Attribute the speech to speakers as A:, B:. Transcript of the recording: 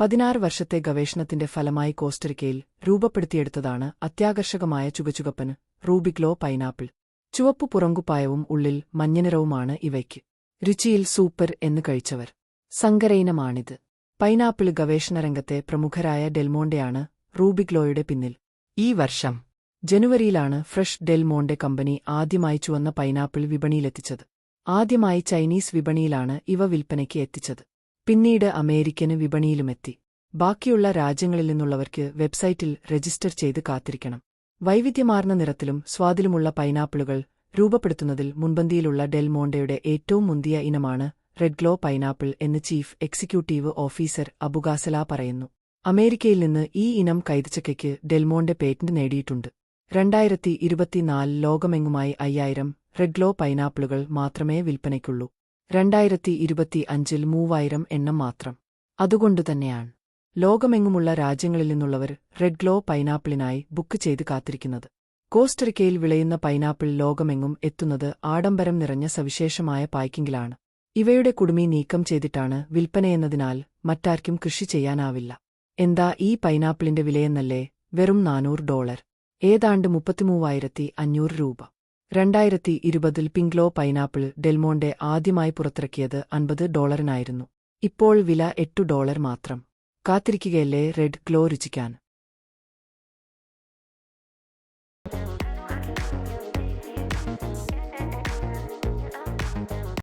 A: പതിനാറ് വർഷത്തെ ഗവേഷണത്തിന്റെ ഫലമായി കോസ്റ്ററിക്കയിൽ രൂപപ്പെടുത്തിയെടുത്തതാണ് അത്യാകർഷകമായ ചുകചുകപ്പന് റൂബിക്ലോ പൈനാപ്പിൾ. ചുവപ്പു പുറങ്കുപ്പായവും ഉള്ളിൽ മഞ്ഞനിറവുമാണ് ഇവയ്ക്ക്. രുചിയിൽ സൂപ്പർ എന്ന് കഴിച്ചവർ. സങ്കരയിനമാണിത്. പൈനാപ്പിൾ ഗവേഷണരംഗത്തെ പ്രമുഖരായ ഡെൽമോണ്ടെയാണ് റൂബിക്ലോയുടെ പിന്നിൽ. ഈ വർഷം ജനുവരിയിലാണ് ഫ്രഷ് ഡെൽമോണ്ടെ കമ്പനി ആദ്യമായി ചുവന്ന പൈനാപ്പിൾ വിപണിയിലെത്തിച്ചത്. ആദ്യമായി ചൈനീസ് വിപണിയിലാണ് ഇവ വിൽപ്പനയ്ക്ക് എത്തിച്ചത്. പിന്നീട് അമേരിക്കന് വിപണിയിലുമെത്തി. ബാക്കിയുള്ള രാജ്യങ്ങളിൽ നിന്നുള്ളവർക്ക് വെബ്സൈറ്റിൽ രജിസ്റ്റർ ചെയ്ത് കാത്തിരിക്കണം. വൈവിധ്യമാർന്ന നിറത്തിലും സ്വാദിലുമുള്ള പൈനാപ്പിളുകൾ രൂപപ്പെടുത്തുന്നതിൽ മുൻപന്തിയിലുള്ള ഡെൽമോണ്ടയുടെ ഏറ്റവും മുന്തിയ ഇനമാണ് റെഡ് ഗ്ലോ പൈനാപ്പിൾ എന്ന് chief executive officer Abu Ghazaleh പറയുന്നു. അമേരിക്കയിൽ നിന്ന് ഈ ഇനം കൈതച്ചക്കയ്ക്ക് ഡെൽമോണ്ടെ പേറ്റന്റ് നേടിയിട്ടുണ്ട്. രണ്ടായിരത്തി ഇരുപത്തിനാല് ലോകമെങ്ങുമായി അയ്യായിരം റെഡ് ഗ്ലോ പൈനാപ്പിളുകൾ മാത്രമേ വിൽപ്പനയ്ക്കുള്ളൂ. രണ്ടായിരത്തി ഇരുപത്തി അഞ്ചിൽ മൂവായിരം എണ്ണം മാത്രം. അതുകൊണ്ടുതന്നെയാണ് ലോകമെങ്ങുമുള്ള രാജ്യങ്ങളിൽ നിന്നുള്ളവർ റെഡ് ഗ്ലോ പൈനാപ്പിളിനായി ബുക്ക് ചെയ്ത് കാത്തിരിക്കുന്നത്. കോസ്റ്ററിക്കയിൽ വിളയുന്ന പൈനാപ്പിൾ ലോകമെങ്ങും എത്തുന്നത് ആഡംബരം നിറഞ്ഞ സവിശേഷമായ പായ്ക്കിങ്ങിലാണ്. ഇവയുടെ കുടുമി നീക്കം ചെയ്തിട്ടാണ് വിൽപ്പനയെന്നതിനാൽ മറ്റാർക്കും കൃഷി ചെയ്യാനാവില്ല. എന്താ ഈ പൈനാപ്പിളിന്റെ വിലയെന്നല്ലേ? വെറും നാനൂറ് ഡോളർ. ഏതാണ്ട് മുപ്പത്തിമൂവായിരത്തി അഞ്ഞൂറ് രൂപ. രണ്ടായിരത്തി ഇരുപതിൽ പിങ്ക്ലോ പൈനാപ്പിൾ ഡെൽമോണ്ടെ ആദ്യമായി പുറത്തിറക്കിയത് അൻപത് ഡോളറിനായിരുന്നു. ഇപ്പോൾ വില എട്ടു ഡോളർ മാത്രം. കാത്തിരിക്കുകയല്ലേ റെഡ് ഗ്ലോ രുചിക്കാൻ?